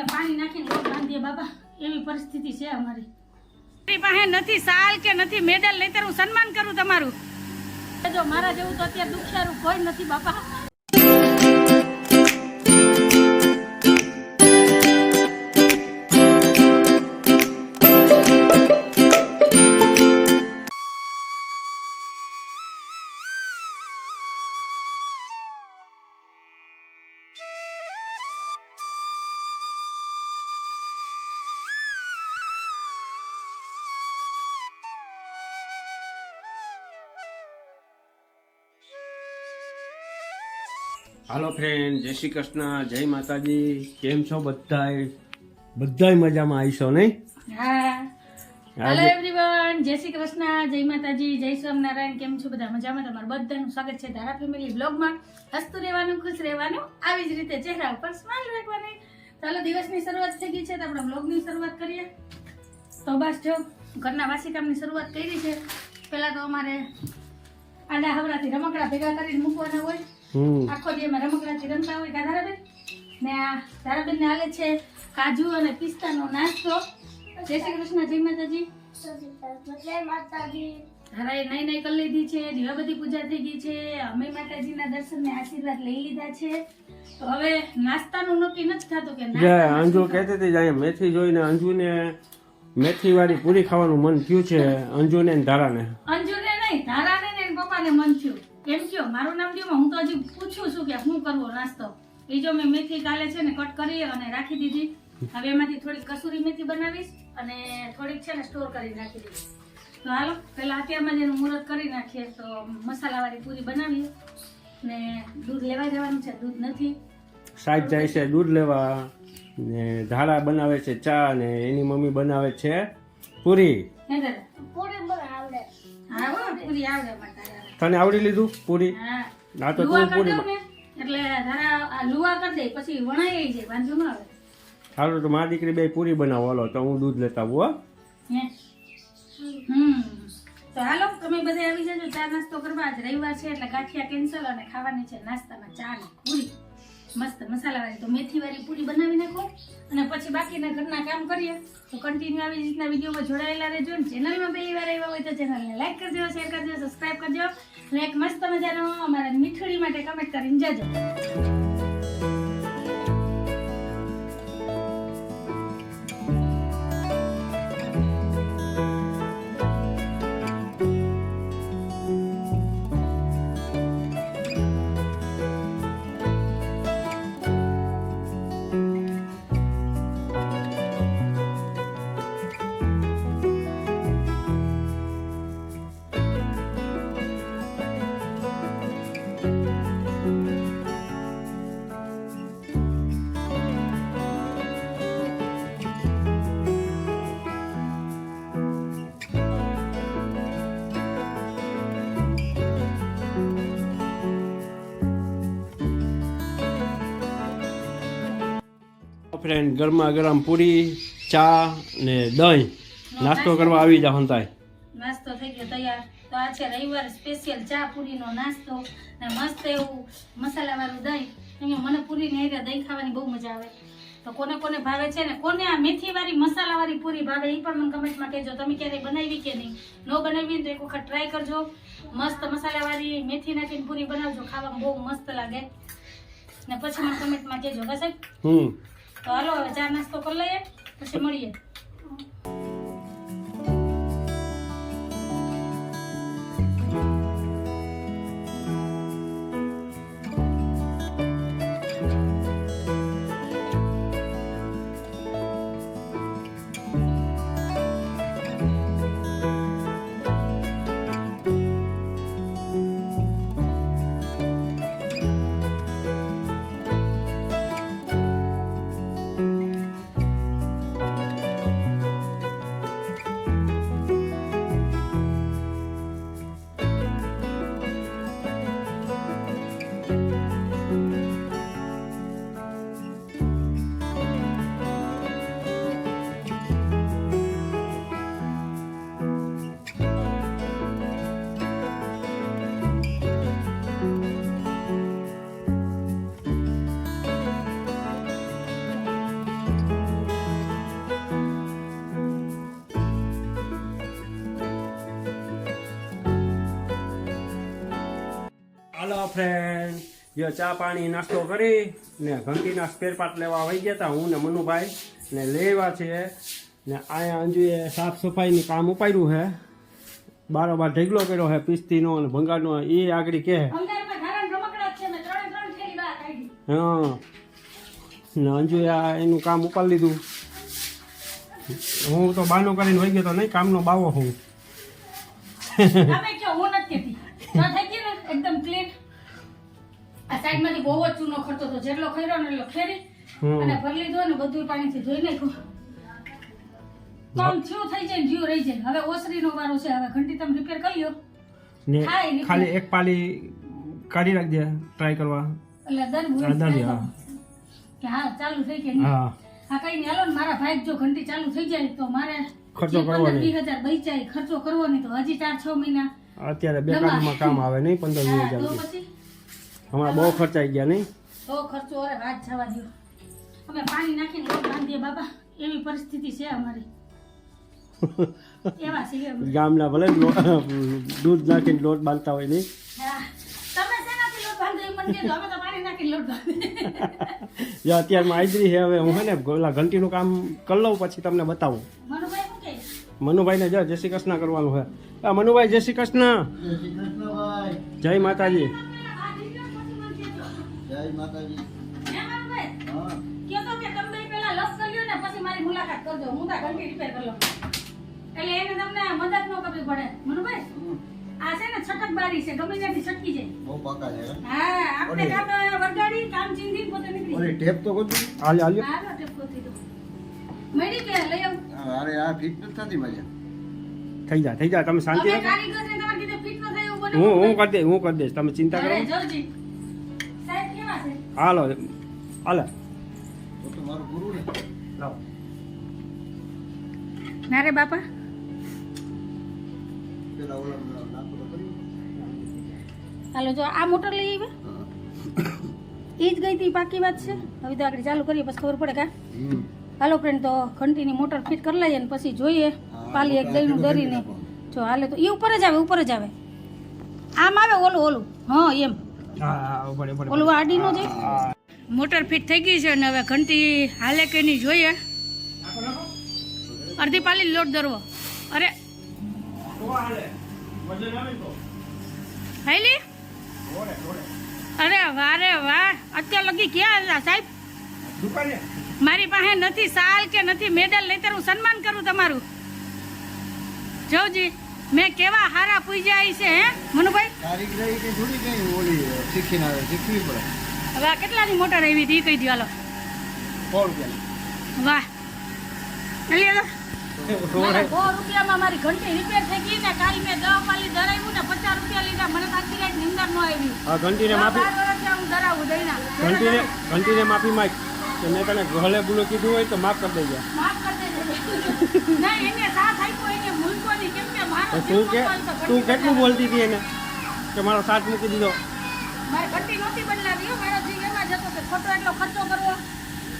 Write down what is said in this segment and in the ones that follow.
અમે પાણી નાખીને લોટ બાંધીએ બાબા. એવી પરિસ્થિતિ છે અમારી. મારી પાસે નથી સાલ કે નથી મેડલ નહીતર હું સન્માન કરું તમારું. જો મારા જેવું તો અત્યારે દુખિયારું કોઈ નથી બાપા. હાલો ફ્રેન્ડ જય શ્રી કૃષ્ણ જય માતાજી કેમ છો બધાય? બધાય મજામાં આવીશો નહીં? હા. હેલો એવરીવન જય શ્રી કૃષ્ણ જય માતાજી જય સ્વામિનારાયણ કેમ છો બધા? મજામાં? તમારું બધાનું સ્વાગત છે ધારા ફેમિલી બ્લોગમાં હસતું રહેવાનું ખુશ રહેવાનું આવી જ રીતે ચહેરા ઉપર સ્માઈલ રાખવાની. ચાલો દિવસની શરૂઆત થઈ ગઈ છે તો આપણે બ્લોગની શરૂઆત કરીએ. તો બસ જો ઘરના વાસી કામની શરૂઆત કરી છે. પહેલા તો અમારે આડા હવરાથી રમકડા ભેગા કરીને મૂકવાના હોય. આખો દી અમે રમકડાથી રમતા હોય કા ધારાબેન ને આ ધારાબેનને આલે છે કાજુ અને પિસ્તાનો નાસ્તો. જય શ્રી કૃષ્ણ જય માતાજી. ધારાએ નાઈ નાઈ કરી લીધી છે દીવા પૂજા થઈ ગઈ છે. અમે માતાજીના દર્શન ને આશીર્વાદ લઈ લીધા છે. તો હવે નાસ્તાનું નક્કી નથી થતું કે જે અંજુ કહેતી હતી મેથી જોઈને અંજુને મેથી વાળી પૂરી ખાવાનું મન થયું છે અંજુને ને ધારાને. અંજુને નહીં ધારાને ને એના પપ્પાને મન કેમ થયો મારું નામ થયું હું તો હજી પૂછું છું કે શું કરવો નાસ્તો. એ જો મેં મેથી કાલે છે ને કટ કરી અને રાખી દીધી. હવે એમાંથી થોડીક કસૂરી મેથી બનાવીશ અને થોડીક છે ને સ્ટોર કરી નાખી દઈશ તો હાલો પહેલાં અત્યારમાં જેનું મુહૂર્ત કરી નાખીએ. તો મસાલાવાળી પૂરી બનાવીએ. ને દૂધ લેવા જવાનું છે દૂધ નથી. સાહેબ જાય છે દૂધ લેવા. ને ધારા બનાવે છે ચા ને એની મમ્મી બનાવે છે પૂરી. હે દાદા? હા હો, પૂરી આવડે મારે તને આવડી લીધું પૂરી? ના તો તું પૂરી એટલે ધારા લુવા કરી દે પછી વણાઈ જાય વાંધો ન આવે. હાલો તો મારી દીકરી બે પૂરી બનાવો. હાલો તો હું દૂધ લેતા આવું હો. હમ. તો હાલો તમે બધા આવી જજો ચા નાસ્તો કરવા. આજ રવિવાર છે એટલે ગાંઠિયા કેન્સલ અને ખાવાની છે નાસ્તામાં ચા ને પૂરી. મસ્ત મસાલાવાળી. તો મેથીવાળી પૂરી બનાવી નાખો અને પછી બાકીના ઘરના કામ કરીએ. તો કન્ટિન્યુ આવી રીતના વિડીયોમાં જોડાયેલા રહેજો ને. ચેનલમાં પહેલી વાર આવ્યા હોય તો ચેનલને લાઈક કરજો શેર કરજો સબસ્ક્રાઈબ કરજો. એક મસ્ત મજાનો. અમારા મીઠડી માટે કમેન્ટ કરીને જજો. ફ્રેન્ડ ગરમા ગરમ પૂરી ચા ને દહીં. નાસ્તો કરવા આવી જાવ હંતાય નાસ્તો થઈ ગયો તૈયાર. તો આ છે રવિવાર સ્પેશિયલ ચા પૂરીનો નાસ્તો ને મસ્ત એવું મસાલાવાળું દહીં. અહીંયા મને પૂરી ને દહીં ખાવાની બહુ મજા આવે. તો કોને કોને ભાવે છે ને કોને આ મેથીવાળી મસાલાવાળી પૂરી ભાવે એ પણ મને કમેન્ટમાં કહેજો. તમે ક્યારેય બનાવી કે નહીં? ન બનાવી ને તો એક વખત ટ્રાય કરજો. મસ્ત મસાલાવાળી મેથી નાખીને પૂરી બનાવજો. ખાવામાં બહુ મસ્ત લાગે. ને પછી મને કમેન્ટમાં કહેજો. બસ હમ. તો હાલો હવે નાસ્તો કરી લઈએ પછી મળીએ. ફ્રેન્ડ જો ચા પાણી નાસ્તો કરી ને ઘંટીના સ્પેર પાર્ટ લેવા આવી ગયા હતા હું ને મનુભાઈ. ને લેવા છે ને અહીંયા અંજુએ સાફ સફાઈનું કામ ઉપાડ્યું છે બારોબાર ઢગલો કર્યો છે પિસ્તીનો અને ભંગારનો. એ આગળ કે હા. ને અંજુએ આ એનું કામ ઉપાડી લીધું. હું તો બાનો કરીને વહી ગયો તો નહીં કામનો બાવો હું. સાઈડમાંથી બહુ જ ચૂનો ખરતો હતો. જેટલો ખર્યો ને એટલો ખેરી અને ભરી લીધો ને બધું પાણીથી ધોઈ નાખ્યું. કામ થયું થઈ જાય જીવ રહી જાય. હવે ઓસરીનો વારો છે. હવે ઘંટી તમે રિપેર કરી લો ને હા, ખાલી એક પાલી કાઢી રાખજે ટ્રાય કરવા. એટલે દર હા. કે હા ચાલુ થઈ કે હા. આ કઈ હાલો ને મારા ભાઈ જો ઘંટી ચાલુ થઈ જાય તો મારે ખર્ચો કરવો નહીં. 20,000 બચાય ખર્ચો કરવો નહીં તો હજી ચાર છ મહિના અત્યારે બે કામમાં કામ આવે નહીં પંદર વીસ હા, હજાર તો પછી? હમણાં બહુ ખર્ચાઈ ગયા નહીં? બહુ ખર્ચો અરે વાત જવા દો અમે પાણી નાખીને લોટ બાંધીએ બાબા એવી પરિસ્થિતિ છે અમારી. એવા ગામના ભલે દૂધ નાખીને લોટ બાંધતા હોય નહીં. હા. તમે શેનાથી લોટ બાંધો? એ મને કહેજો. અમે તો પાણી નાખીને લોટ બાંધીએ. જો અત્યારમાં આઈજરી છે હવે. હું ને ઘંટીનું કામ કરી લઉં પછી તમને બતાવું. મનુભાઈ શું મનુભાઈને જો જય શ્રી કૃષ્ણ કરવાનું છે. આ મનુભાઈ જય શ્રી કૃષ્ણ. જય માતાજી. જય માતાજી. હે મનુભાઈ? હા. કયો તો કે તમે પેલા પહેલા લસ કર્યો લ્યો ને પછી મારી મુલાકાત કરજો. હું તા ઘંટી રિપેર કરી લઉં. એટલે એને તમને મદદ ન કરવી પડે. મનુભાઈ આ છે ને છટક બારી છે ગમે ત્યાંથી છટકી જાય. બહુ પાકા છે હા? આપણે. કામ વરગાડી કામ ચીંધી પોતે નીકળી ઓલી ટેપ તો ગોતી હાલ હાલ. હાલો ટેપ ગોતી દો. મળી કે લઈ આવ. અરે આ ફિટ નથી થતી મજા થઈ જા થઈ જા તમે શાંતિ રાખો. કારીગર છે તમારે કીધે ફિટ ન થાય હું હું કરી દઈશ હું કરી દઈશ. તમે ચિંતા કરો. છે હાલો હાલો. તો તો ને રે બાપા. પેલા ઓલા નાખો તો કર્યું હાલો જો આ મોટર લઈ આવે. એ જ ગઈ હતી બાકી વાત છે. હવે તો આગળ ચાલુ કરીએ પછી ખબર પડે કા. હાલો ફ્રેન્ડ તો ઘંટીની મોટર ફિટ કરી લઈએ ને પછી જોઈએ. પાલી એક દહીંનું દરીને જો હાલે તો એ ઉપર જ આવે ઉપર જ આવે. આમ આવે ઓલું ઓલું. હા એમ. ઓલું આડીનો છે મોટર ફિટ થઈ ગઈ છે અને હવે ઘંટી હાલે કે નહીં જોઈએ? અડધી પાલી લોટ ધરવો. અરે. હાલે. અરે વારે વાહ. અત્યાર લગી ક્યાં હતા સાહેબ? મારી પાસે નથી સાલ કે નથી મેડલ નહીં હું સન્માન કરું તમારું. જોજી મેં કેવા હારા પૂજ્યા છે હે મનુભાઈ? કારીગરી કે થોડી કઈ ઓલી શીખીને આવે શીખવી પડે. હવે આ કેટલાની મોટર આવી હતી? કહી દો હાલો. સો રૂપિયા. વાહ. સો રૂપિયામાં મારી ઘંટી રિપેર થઈ ગઈ ને કાલ મેં દવા પાલી ધરાવ્યું ને પચાસ રૂપિયા લીધા. મને આખી રાત નિંદર ન આવી. આ ઘંટીને માફી હું ધરાવું દઈના. ઘંટીને ઘંટીને માફી માંગ. કે મેં તને ગળે ભૂલો કીધું હોય તો માફ કરી દેજો. માફ કરી દેજો. નહીં એને સાથ આપ્યો, એને મૂક્યો નહીં. કેમ કે મારો તો તું કે તું કેટલું બોલતી હતી એને? કે મારો સાથ મૂકી દીધો. મારે ઘંટી નહોતી બદલાવી હો. મારો જીવ એમાં જ કે ખોટો એટલો ખર્ચો કરવો.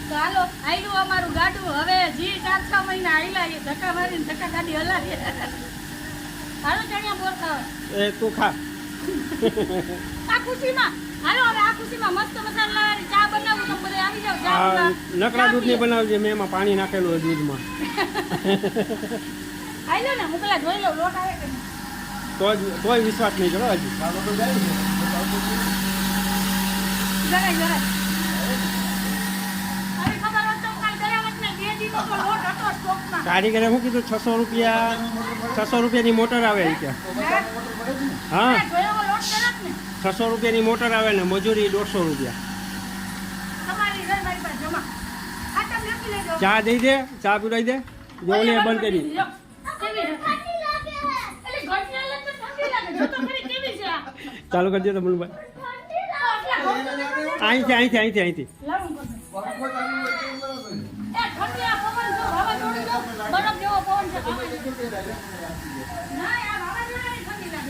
તો હાલો આયલું અમારું ગાડું. હવે જી ચાર છ મહિના આયલા એ ધક્કા મારીને ધક્કા ગાડી હલાવીએ. હાલો ચણિયા બોર એ તું ખા. આ ખુશીમાં? હાલો હવે આ ખુશીમાં મસ્ત મસાલાવાળી ચા બનાવું બધા આવી જાવ ચા. નકરા દૂધની બનાવજે મેં એમાં પાણી નાખેલું હોય દૂધમાં હાલો ને હું પેલા જોઈ લઉં લોટ આવે કે તો જ તોય વિશ્વાસ નહીં કરો હજી. ચાલો તો જાય જરાય જરાય. હવે ખબર હોત તો કાલ ગયા વખતે બે દીનો તો લોટ હતો સ્ટોકમાં કારીગરે શું કીધું? છસો રૂપિયા છસો રૂપિયાની મોટર આવે એ હા? છસો રૂપિયાની મોટર આવે ને મજૂરી દોઢસો રૂપિયા. તમારી ઘર મારી પાસે જમા. આ તમે લખી લેજો. ચા દઈ દે ચા પીવડાવી દે. જો બંધ કરી. ચાલુ કરી દે તો મનુભાઈ આટલા અહીંથી અહીંથી અહીંથી અહીંથી.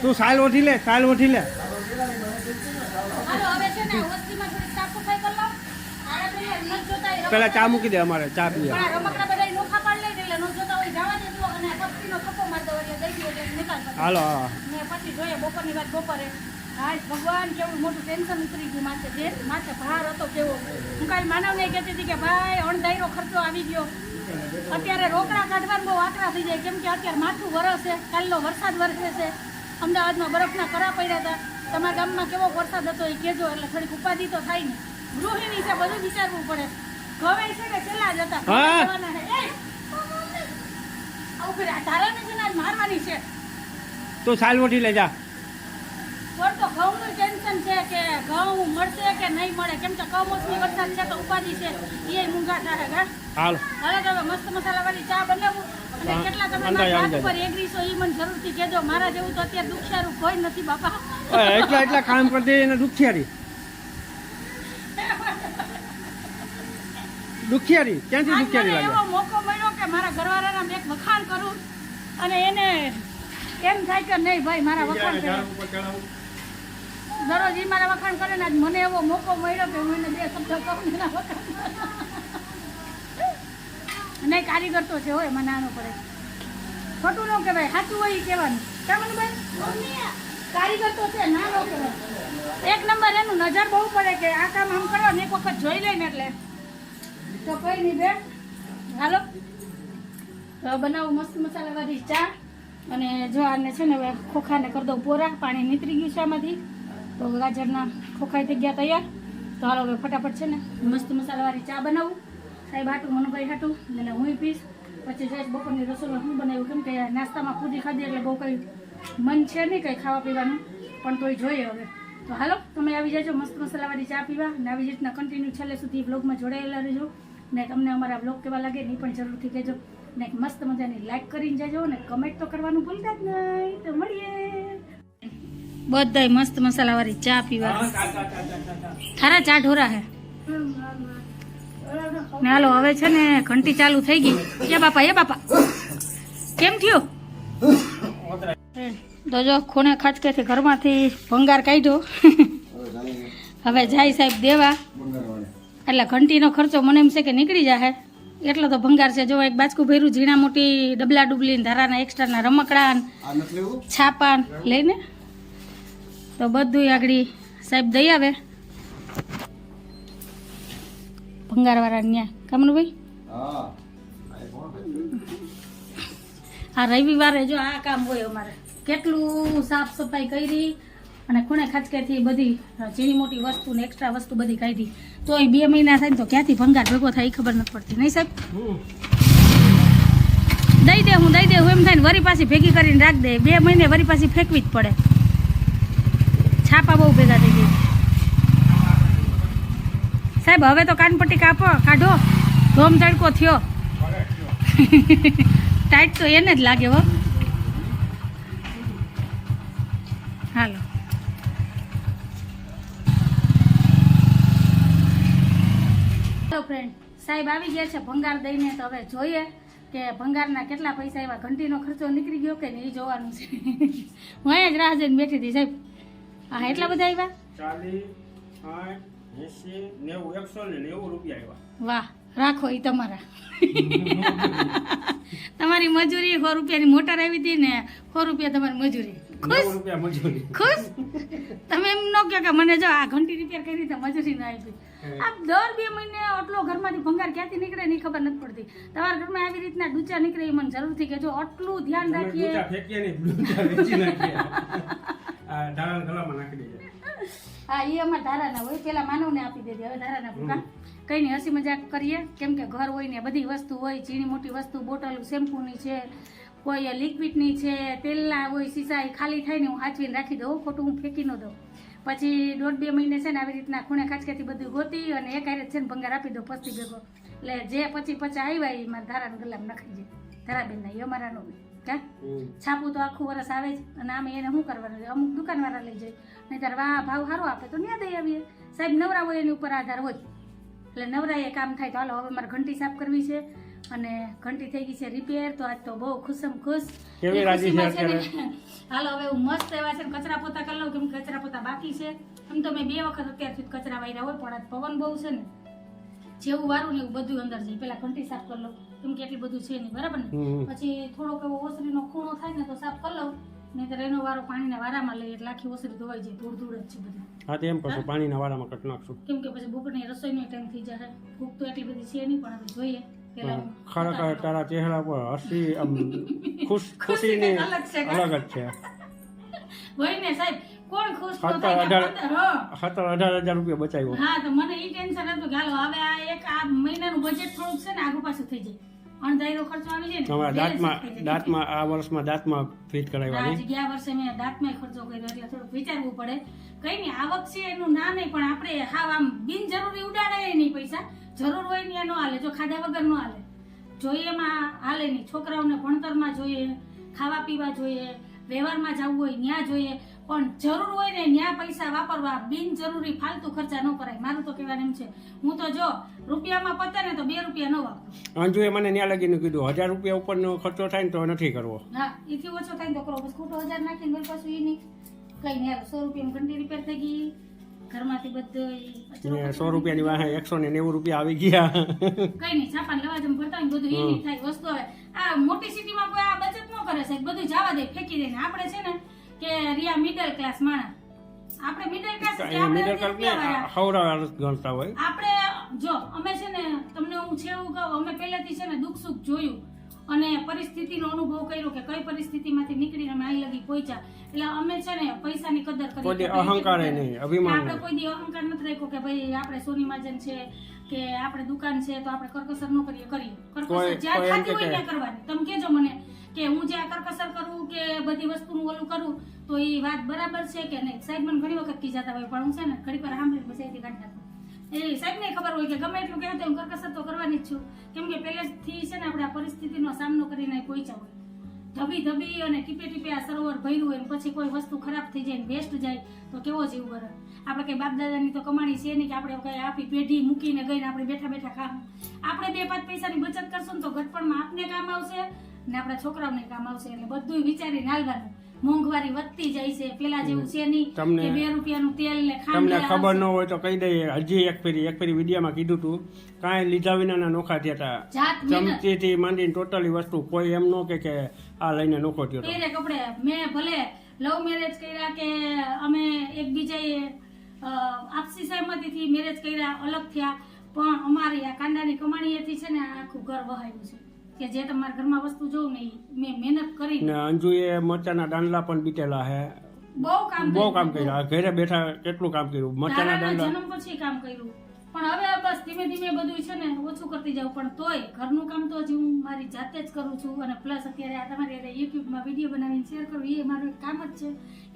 તો સાલ ઓઠી લે સાલ ઓઠી લે. પેલા ચા મૂકી દે અમારે ચા પીએ આ રમકડા બધાય નોખા પાડી લે એટલે ન જોતા હોય જવા દેજો અને પક્ષીનો થપ્પો મારી દો એટલે દઈ દો એટલે નિકાલ કરી દો. હાલો ને પછી જોઈએ બપોરની વાત બપોરે. હાય ભગવાન કેવું મોટું ટેન્શન ઉતરી ગયું માથે જે માથે ભાર હતો કેવો. હું કાલ માનવને કહેતી હતી કે ભાઈ અણધાર્યો ખર્ચો આવી ગયો. અત્યારે રોકડા કાઢવાનું બહુ આકરા થઈ જાય કેમ કે અત્યારે માથું વરસે કાલનો વરસાદ વરસે છે. અમદાવાદમાં બરફના કરા પડ્યા હતા. તમારા ગામમાં કેવો વરસાદ હતો એ કહેજો એટલે થોડીક ઉપાધિ તો થાય ને. ગૃહિણી છે બધું વિચારવું પડે. ગવાય છે કે છેલ્લા જ હતા. આવું કરે, આ તારાને છે ને આજ મારવાની છે. તું સાલવટી લઈ જા તો ઘઉંનું ટેન્શન છે કે ઘઉં મળશે કે નહીં મળે? કેમ કે કમોસમી વરસાદ છે તો ઉપાધિ છે. એ મૂંગા થાય હા હાલ. હવે તો હવે મસ્ત મસાલાવાળી ચા બનાવું. અને કેટલા તમે મારા હાથ પર એગ્રી છો એ મને જરૂરથી કહેજો. મારા જેવું તો અત્યારે દુખિયારું કોઈ નથી બાપા. એટલા એટલા કામ કરતી એને દુખિયારી. દુખિયારી. ક્યાંથી દુખિયારી એવો મોકો મળ્યો કે મારા ઘરવાળાના બે વખાણ કરું અને એને એમ થાય કે નહીં ભાઈ મારા વખાણ કરે. દરરોજ એ મારા વખાણ કરે ને આજ મને એવો મોકો મળ્યો કે હું એને બે શબ્દ કહું એના વખાણ નહીં કારીગર તો છે હોય મને નાનો પડે. ખોટું ન કહેવાય સાચું હોય એ કહેવાનું. કેમ ભાઈ? કારીગર તો છે નાનો કહેવાય. એક નંબર એનું નજર બહુ પડે કે આ કામ આમ કરો ને એક વખત જોઈ લઈને એટલે. તો કઈ નહીં બે હાલો. બનાવું મસ્ત મસાલાવાળી ચા. અને જો આને છે ને હવે ખોખાને કરી દઉં પોરા, પાણી નીતરી ગયું છે આમાંથી. તો ગાજરના ખોખાઈ થઈ ગયા તૈયાર. તો હાલો હવે ફટાફટ છે ને મસ્ત મસાલાવાળી ચા બનાવું. સાહેબ હાટું, મનુભાઈ હાટું અને હું પીશ પછી જઈશ બપોરની રસોઈમાં હું બનાવ્યું? કેમ કે નાસ્તામાં પૂરી ખાધી એટલે બહુ કંઈ મન છે નહીં કંઈ ખાવા પીવાનું. પણ તોય જોઈએ હવે. તો હાલો, તમે આવી જાજો મસ્ત મસાલાવાળી ચા પીવા. અને આવી રીતના કન્ટિન્યુ છેલ્લે સુધી બ્લોગમાં જોડાયેલા રહેજો. ને તમને અમારા બ્લોગ કેવા લાગે એ પણ જરૂરથી કહેજો. ને એક મસ્ત મજાની લાઈક કરીને જજો ને કમેન્ટ તો કરવાનું ભૂલતા જ નહીં. તો મળીએ. બધાય મસ્ત મસાલાવાળી ચા પીવા. થારા ચા ઢોરા હે. ને હાલો હવે છે ને ઘંટી ચાલુ થઈ ગઈ. એ બાપા એ બાપા. કેમ થયો? તો જો ખૂણે ખાચકેથી ઘરમાંથી ભંગાર કાઢ્યો. હવે જાય સાહેબ દેવા. એટલે ઘંટીનો ખર્ચો મને એમ છે કે નીકળી જાય એટલો તો ભંગાર છે. જો એક બાજકું ભર્યું ઝીણા મોટી ડબલા ડુબલી ધારાના એક્સ્ટ્રાના રમકડા છાપાન લઈને તો બધું આગળ સાહેબ દઈ આવે. ભંગારવાળા ન્યા. કામનુભાઈ? હા. આ રવિવારે જો આ કામ હોય અમારે. કેટલું સાફ સફાઈ કરી અને ખૂણે ખાચકેથી બધી ઝીણી મોટી વસ્તુ ને એક્સ્ટ્રા વસ્તુ બધી કાઢી. તો એ બે મહિના થાય ને તો ક્યાંથી ભંગાર ભેગો થાય એ ખબર નથી પડતી. નહીં સાહેબ? દઈ દે હું દઈ દે હું એમ થાય ને વરી પાછી ભેગી કરીને રાખ દે. બે મહિને વરી પાછી ફેંકવી જ પડે. છાપા બહુ ભેગા થઈ ગઈ સાહેબ હવે તો કાનપટ્ટી કાપો કાઢો. ધોમ તડકો થયો. ટાઈટ તો એને જ લાગે હો. સાહેબ આવી ગયા છે ભંગાર દઈને તો હવે જોઈએ કે ભંગારના કેટલા પૈસા એવા ઘંટીનો ખર્ચો નીકળી ગયો કે નહીં એ જોવાનું છે. હું અહીંયા જ રાહ જોઈને બેઠી હતી સાહેબ. હા એટલા બધા આવ્યા? વાહ રાખો એ તમારા. તમારી મજૂરી સો રૂપિયાની મોટર આવી હતી ને સો રૂપિયા તમારી મજૂરી. ખુશ? રૂપિયા મજૂરી. ખુશ? તમે એમ ન કહો કે મને જો આ ઘંટી રિપેર કરી તો મજૂરી ના આપી દર બે મહિને આટલો ઘરમાંથી ભંગાર ક્યાંથી નીકળે ની ખબર નથી પડતી. તમારા ઘરમાં આવી રીતના ડૂચા નીકળે એ મને જરૂરથી કહેજો આટલું ધ્યાન રાખીએ. ડૂચા ફેંકીએ નહીં, ડૂચા વેચી નાખીએ. આ ધારાના ગળામાં નાખી દઈએ. હા એ અમારા ધારાના હોય પેલા માનવને આપી દેજે. હવે ધારાના ભૂકા. કઈ નહીં હસી મજાક કરીએ. કેમ કે ઘર હોય ને બધી વસ્તુ હોય ચીણી મોટી વસ્તુ બોટલ શેમ્પૂની છે કોઈ લિક્વિડની છે તેલના હોય સીસા એ ખાલી થાય ને હું સાચવીને રાખી દઉં ખોટું હું ફેંકી ન દઉં. પછી દોઢ બે મહિને છે ને આવી રીતના ખૂણે ખાચકેથી બધું ગોતી અને એક હારે છે ને ભંગાર આપી દો પસ્તી ભેગો. એટલે જે પછી પછી આવ્યા એ મારા ધારાના ગલામ નાખી જાય ધારાબેનના એ અમારા નો કા? છાપું તો આખું વરસ આવે જ. અને આમે એને શું કરવાનું? અમુક દુકાનવાળા લઈ જાય. નહીં ત્યારે વાહ ભાવ સારો આપે તો ન્યા દઈ આવીએ. સાહેબ નવરા હોય એની ઉપર આધાર હોય. એટલે નવરા એ કામ થાય તો હાલો હવે મારે ઘંટી સાફ કરવી છે. અને ઘંટી થઈ ગઈ છે રિપેર તો આજ તો બહુ ખુશમ ખુશ. કેવી રાજી છે હાલો હવે હું મસ્ત એવા છે કચરા પોતા કરી લઉં કેમ કચરા પોતા બાકી છે. એમ તો મેં બે વખત અત્યાર સુધી કચરા વાયરા હોય પણ આજ પવન બહુ છે ને. જેવું વારું ને એવું બધું અંદર જાય. પેલા ઘંટી સાફ કરી લઉં. કેમ કે એટલું બધું છે નહીં બરાબર ને? પછી થોડોક એવો ઓસરીનો ખૂણો થાય ને તો સાફ કરી લઉં. નહીંતર એનો વારો પાણીના વારામાં લઈએ એટલે આખી ઓસરી ધોવાઈ જાય ધૂળ ધૂળ જ છે બધું. હા તો એમ કરશું પાણીના વારામાં કટ નાખશું. કેમ કે પછી બપોરની રસોઈનો ટાઈમ થઈ જાય ભૂખ તો એટલી બધી છે નહીં પણ આપણે જોઈએ. ખરેખર તારા ચહેરા પર હસી આમ ખુશ ખુશીની અલગ જ છે. હોય ને સાહેબ કોણ ખુશ તો થાય. સત્તર અઢાર હજાર રૂપિયા બચાવ્યો. હા તો મને એ ટેન્શન હતું કે હાલો હવે આ એક આ મહિનાનું બજેટ થોડુંક છે ને આગુ પાછું થઈ જાય. અણધાર્યો ખર્ચો આવી જાય ને તમારા દાંતમાં દાંતમાં આ વર્ષમાં દાંતમાં ફિટ કરાવવાની ગયા વર્ષે મેં દાંતમાં ખર્ચો કર્યો એટલે થોડુંક વિચારવું પડે. કઈ નહીં આવક છે એનું ના નહીં પણ આપણે હાવ આમ બિનજરૂરી ઉડાડાય નહીં પૈસા. જરૂર હોય ને એનો હાલે જો ખાધા વગર નો હાલે. જોઈએ એમાં હાલે નહીં. છોકરાઓને ભણતરમાં જોઈએ ખાવા પીવા જોઈએ વ્યવહારમાં જવું હોય ત્યાં જોઈએ. પણ જરૂર હોય ને ત્યાં પૈસા વાપરવા બિનજરૂરી ફાલતુ ખર્ચા ન કરાય. મારું તો કહેવાનું એમ છે. હું તો જો રૂપિયામાં પતે ને તો બે રૂપિયા ન વાપરું. અંજુએ મને ન્યા લગીને કીધું હજાર રૂપિયા ઉપરનો ખર્ચો થાય ને તો નથી કરવો. હા એથી ઓછો થાય તો કરો. બસ ખોટો હજાર નાખીને પાછું ઈ નહીં. કઈ નહીં સો રૂપિયામાં ઘંટી રિપેર થઈ ગઈ. ઘરમાંથી બધું સો રૂપિયાની વાહે એકસો ને નેવું રૂપિયા આવી ગયા. કઈ નહીં છાપાને જેમ ભરતા હોય બધું એની થાય વસ્તુ આવે. આ મોટી સિટીમાં કોઈ આ બચત ન કરે છે બધું જવા દે ફેંકી દે. ને આપણે છે ને કે રિયા મિડલ ક્લાસ માણસ. આપણે મિડલ ક્લાસ મિડલ ક્લાસ ને હવરા ગણતા હોય. આપણે જો અમે છે ને તમને હું છે એવું કહું અમે પહેલેથી છે ને દુઃખ સુખ જોયું. અને પરિસ્થિતિનો અનુભવ કર્યો કે કઈ પરિસ્થિતિમાંથી નીકળીને અમે અહીં લગી પહોંચ્યા. એટલે અમે છે ને પૈસાની કદર કરી અહંકારે કે નહીં, અભિમાન આપણે કોઈ દી અહંકાર નથી રાખ્યો કે ભાઈ આપણે સોની માજન છે કે આપણે દુકાન છે તો આપણે કરકસર ન કરીએ. કરીએ કરકસર જ્યાં ખાતી હોય ત્યાં કરવાની. તમે કેજો મને કે હું જે આ કરકસર કરું કે બધી વસ્તુનું ઓલું કરું તો એ વાત બરાબર છે કે નહીં? સાહેબ મને ઘણી વખત કી જતા હોય પણ હું છે ને ઘડી પર સાંભળી બસ એથી કાઢી નાખું. એ સાહેબને ખબર હોય કે ગમે એટલું કહેતો હું કરકસર તો કરવાની જ છું. કેમ કે પહેલેથી છે ને આપણે પરિસ્થિતિનો સામનો કરીને પહોંચ્યા ધબી ધબી અને ટીપે ટીપે આ સરોવર ભર્યું હોય પછી કોઈ વસ્તુ ખરાબ થઈ જાય વેસ્ટ જાય, તો કેવો જીવ બરે આપણે કઈ બાપ દાદાની તો કમાણી છે નહીં કે આપણે કઈ આપી પેઢી મૂકીને ગઈને આપણે બેઠા બેઠા ખાવું આપણે બે પાંચ પૈસાની બચત કરશું ને તો ઘટપણમાં આપને કામ આવશે ને આપણા છોકરાઓને કામ આવશે. એટલે બધું વિચારીને હાલવાનું. મોંઘવારી વધતી જાય છે. પેલા જેવું છે નહીં તમને- કે બે રૂપિયાનું તેલ ને તમને ખબર ન હોય તો કહી દઈએ. હજી એક ફેરી એક ફેરી વિડીયામાં કીધું તું. કાંઈ લીધા વિનાના નોખા થયા હતા ચમચીથી માંડીને ટોટલી વસ્તુ કોઈ એમ ન કે કે આ લઈને નોખો થયો હતો કપડે. મેં ભલે લવ મેરેજ કર્યા કે અમે એકબીજાએ આપસી સહમતીથી મેરેજ કર્યા અલગ થયા પણ અમારી આ કાંડાની કમાણીએથી છે ને આખું ઘર વહાયું છે. કે જે તમારા ઘરમાં વસ્તુ જોઉં ને મેં મહેનત કરી. ને અંજુએ મરચાના દાંડલા પણ બીટેલા હે. બહુ કામ બહુ કામ કર્યા. ઘરે બેઠા કેટલું કામ કર્યું? મરચાના દાંડલા. જન્મ પછી કામ કર્યું. પણ હવે બસ ધીમે ધીમે બધું છે ને ઓછું કરતી જાઉં. પણ તોય ઘરનું કામ તો હજી હું મારી જાતે જ કરું છું. અને પ્લસ અત્યારે આ તમારી યુટ્યુબમાં વીડિયો બનાવીને શેર કરું. એ મારું એક કામ જ છે.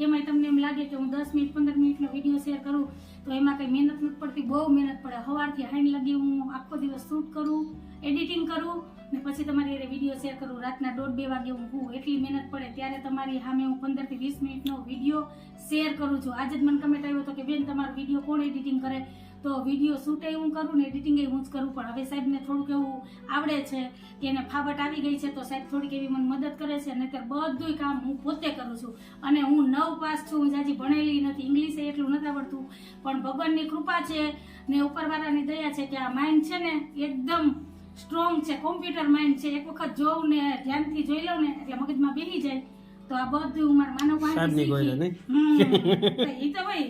એમાંય તમને એમ લાગે કે હું દસ મિનિટ પંદર મિનિટનો વીડિયો શેર કરું તો એમાં કંઈ મહેનત નથી પડતી. બહુ મહેનત પડે. સવારથી હાઈન લગી હું આખો દિવસ શૂટ કરું એડિટિંગ કરું ને પછી તમારી હારે વીડિયો શેર કરું. રાતના દોઢ બે વાગે હું એટલી મહેનત પડે ત્યારે તમારી સામે હું પંદરથી વીસ મિનિટનો વીડિયો શેર કરું છું. આજે જ મને કમેન્ટ આવ્યો હતો કે બેન તમારો વીડિયો કોણ એડિટિંગ કરે? તો વીડિયો શૂટ હું કરું ને એડિટિંગ હું જ કરું. પણ હવે સાહેબને થોડુંક એવું આવડે છે કે એને ફાવટ આવી ગઈ છે તો સાહેબ થોડીક એવી મને મદદ કરે છે. અને ત્યારે બધુંય કામ હું પોતે કરું છું. અને હું નવ પાસ છું. હું જાજી ભણેલી નથી. ઇંગ્લિશે એટલું નથી આવડતું. પણ ભગવાનની કૃપા છે ને ઉપરવાળાની દયા છે કે આ માઇન્ડ છે ને એકદમ સ્ટ્રોંગ છે કોમ્પ્યુટર માઇન્ડ છે એક વખત જોઉં ને ધ્યાનથી જોઈ લઉં ને એટલે મગજમાં બેસી જાય તો આ બધું હું મારા માનવ એ તો ભાઈ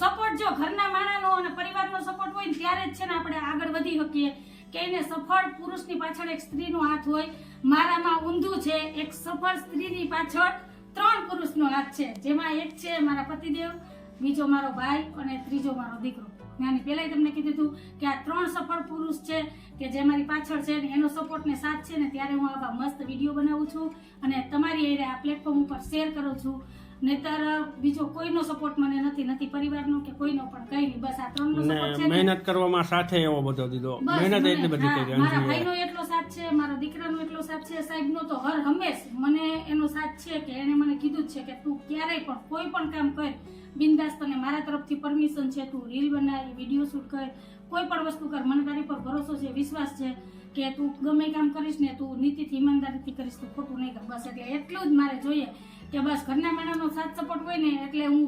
સપોર્ટ જો ઘરના માણાનો અને પરિવારનો સપોર્ટ હોય ને ત્યારે જ છે ને આપણે આગળ વધી શકીએ. કે એને સફળ પુરુષની પાછળ એક સ્ત્રીનો હાથ હોય મારામાં ઊંધું છે એક સફળ સ્ત્રીની પાછળ ત્રણ પુરુષનો હાથ છે. જેમાં એક છે મારા પતિદેવ બીજો મારો ભાઈ અને ત્રીજો મારો દીકરો. મેં આની પહેલાંય તમને કીધું હતું કે આ ત્રણ સફળ પુરુષ છે કે જે મારી પાછળ છે ને એનો સપોર્ટ ને સાથ છે ને ત્યારે હું આવા મસ્ત વીડિયો બનાવું છું અને તમારી હારે આ પ્લેટફોર્મ ઉપર શેર કરું છું. નહીતર બીજો કોઈનો સપોર્ટ મને નથી નથી પરિવારનો કે કોઈનો પણ કઈ નહીં. બસ આ ત્રણનો સપોર્ટ છે મહેનત કરવામાં સાથે એવો બધો દીધો. મહેનત એટલી બધી કરી મારા ભાઈનો એટલો સાથ છે મારા દીકરાનો એટલો સાથ છે. સાહેબનો તો હર હંમેશ મને એનો સાથ છે કે એને મને કીધું જ છે કે તું ક્યારેય પણ કોઈ પણ કામ કર. બિંદાસ, તને મારા તરફથી પરમિશન છે, તું રીલ બનાવી, વીડિયો શૂટ કર, કોઈ પણ વસ્તુ કર, મને તારી પર ભરોસો છે, વિશ્વાસ છે કે તું ગમે કામ કરીશ ને તું નીતિથી, ઈમાનદારીથી કરીશ, તું ખોટું નહીં કર. બસ એટલે એટલું જ મારે જોઈએ કે બસ ઘરના માણસનો સાથ સપોર્ટ હોય ને એટલે હું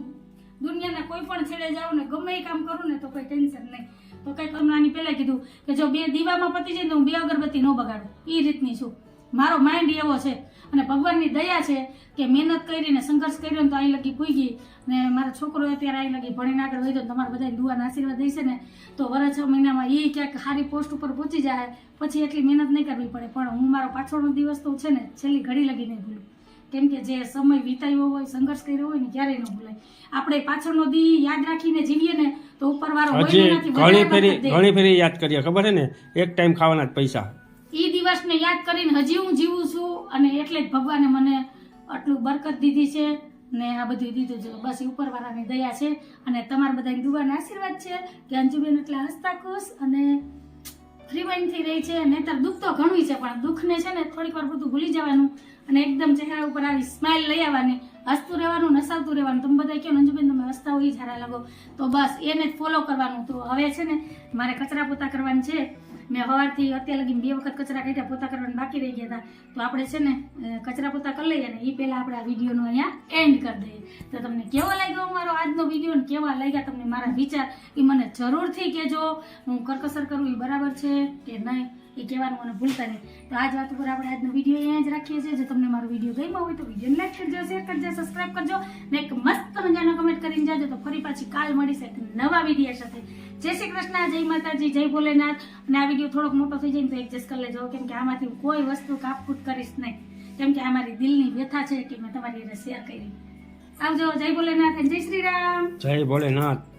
દુનિયાના કોઈ પણ છેડે જાઉં ને ગમે એ કામ કરું ને તો કોઈ ટેન્શન નહીં. તો કંઈક આની પહેલા કીધું કે જો બે દીવામાં પતી જાય તો હું બે અગરબત્તી ન બગાડું. એ રીતની છું. મારો માઇન્ડ એવો છે. અને ભગવાનની દયા છે કે મહેનત કરીને સંઘર્ષ કર્યો ને તો અહીં લગી પૂગી ને મારો છોકરો અત્યારે અહીં લગી ભણીને આગળ વધ્યો તમારા બધા દુઆના આશીર્વાદ દેશે ને તો વરસ છ મહિનામાં એ ક્યાંક સારી પોસ્ટ ઉપર પહોંચી જાય. પછી એટલી મહેનત નહીં કરવી પડે. પણ હું મારો પાછળનો દિવસ તો છે ને છેલ્લી ઘડી લગી નહીં ભૂલું. કેમ કે જે સમય વિતાવ્યો હોય સંઘર્ષ કર્યો હોય ને ક્યારેય ન ભૂલાય. આપણે પાછળનો દી યાદ રાખીને જીવીએ ને તો ઉપરવાળો હોય ઘણી ફેરી ઘણી ફેરી યાદ કરીએ. ખબર છે ને? એક ટાઈમ ખાવાના જ પૈસા. ઈ દિવસને યાદ કરીને હજી હું જીવું છું અને એટલે જ ભગવાને મને આટલું બરકત દીધી છે ને આ બધું દીધું છે. બસ ઉપરવાળાની દયા છે અને તમારા બધાની દુવાના આશીર્વાદ છે કે અંજુબેન એટલે હસતા ખુશ અને ફ્રી માઇન્ડથી રહી છે. નહીતર દુઃખ તો ઘણું છે, પણ દુઃખને છે ને થોડીક વાર બધું ભૂલી જવાનું અને એકદમ ચહેરા ઉપર આવી સ્માઇલ લઈ આવવાની, હસતું રહેવાનું, નસાવતું રહેવાનું. તમે બધા કહો અંજુબેન, તમે હસતા હોય સારા લાગો. તો બસ એને જ ફોલો કરવાનું. તો હવે છે ને મારે કચરા પોતા કરવાનું છે. મેં સવારથી અત્યારે લગી બે વખત કચરા કાઢ્યા, પોતા કરવાના બાકી રહી ગયા હતા. તો આપણે છે ને કચરા પોતા કરી લઈએ ને એ પહેલાં આપણે આ વિડીયોનો અહીંયા એન્ડ કરી દઈએ. તો તમને કેવો લાગ્યો અમારો આજનો વીડિયો કેવા લાગ્યા તમને મારા વિચાર એ મને જરૂરથી કહેજો. હું કરકસર કરું એ બરાબર છે કે નહીં? એ કહેવાનું મને ભૂલતા નહીં. તો આજ વાત ઉપર આપણે આજનો વીડિયો અહીંયા જ રાખીએ છીએ. જો તમને મારો વીડિયો ગમ્યો હોય તો વીડિયો લાઈક કરજો, શેર કરજો સબસ્ક્રાઈબ કરજો ને એક મસ્ત મજાનો કમેન્ટ કરીને જાજો. તો ફરી પાછી કાલ મળીશ એક નવા વીડિયો સાથે. જય શ્રી કૃષ્ણ, જય માતાજી, જય ભોલેનાથ. અને આ વીડિયો થોડોક મોટો થઈ જાય તો એડજસ્ટ કરી લેજો. કેમ કે આમાંથી હું કોઈ વસ્તુ કાપકૂટ કરીશ નહીં. કેમ કે આ મારી દિલની વ્યથા છે કે મેં તમારી એને શેર કરી. આવજો, જય ભોલેનાથ જય શ્રી રામ. જય ભોલેનાથ.